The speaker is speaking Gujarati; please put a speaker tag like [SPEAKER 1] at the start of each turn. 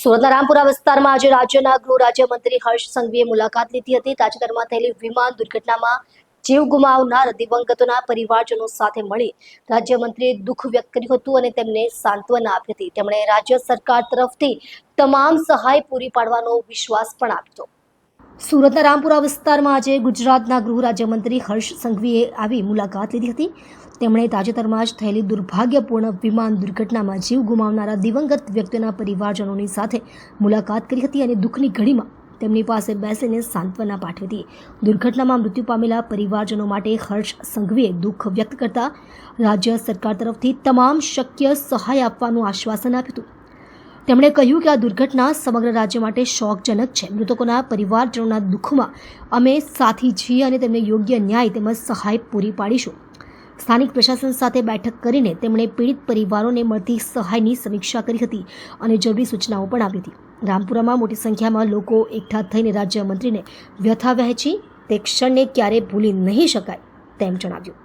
[SPEAKER 1] સુરતના રામપુરા વિસ્તારમાં આજે રાજ્યના ગૃહ રાજ્યમંત્રી હર્ષ સંઘવીએ મુલાકાત લીધી હતી. તાજેતરમાં થયેલી વિમાન દુર્ઘટનામાં જીવ ગુમાવનાર દિવંગતોના પરિવારજનો સાથે મળી રાજ્યમંત્રીએ દુઃખ વ્યક્ત કર્યું હતું અને તેમને સાંત્વના આપી હતી. તેમણે રાજ્ય સરકાર તરફથી તમામ સહાય પૂરી પાડવાનો વિશ્વાસ પણ આપ્યો. સુરતના રામપુરા વિસ્તારમાં આજે ગુજરાતના ગૃહ રાજ્યમંત્રી હર્ષ સંઘવીએ આવી મુલાકાત લીધી હતી. તેમણે તાજેતરમાં જ થયેલી દુર્ભાગ્યપૂર્ણ વિમાન દુર્ઘટનામાં જીવ ગુમાવનારા દિવંગત વ્યક્તિઓના પરિવારજનોની સાથે મુલાકાત કરી હતી અને દુઃખની ઘડીમાં તેમની પાસે બેસીને સાંત્વના પાઠવી હતી. દુર્ઘટનામાં મૃત્યુ પામેલા પરિવારજનો માટે હર્ષ સંઘવીએ દુઃખ વ્યક્ત કરતા રાજ્ય સરકાર તરફથી તમામ શક્ય સહાય આપવાનું આશ્વાસન આપ્યું હતું. તેમણે કહ્યું કે આ દુર્ઘટના સમગ્ર રાજ્ય માટે શોકજનક છે. મૃતકોના પરિવારજનોના દુઃખમાં અમે સાથી છીએ અને તેમને યોગ્ય ન્યાય તેમજ સહાય પૂરી પાડીશું. સ્થાનિક પ્રશાસન સાથે બેઠક કરીને તેમણે પીડિત પરિવારોને મળતી સહાયની સમીક્ષા કરી હતી અને જરૂરી સૂચનાઓ પણ આપી હતી. રામપુરામાં મોટી સંખ્યામાં લોકો એકઠા થઈને રાજ્યમંત્રીને વ્યથા વહેંચી તે ક્ષણને ક્યારે ભૂલી નહીં શકાય તેમ જણાવ્યું.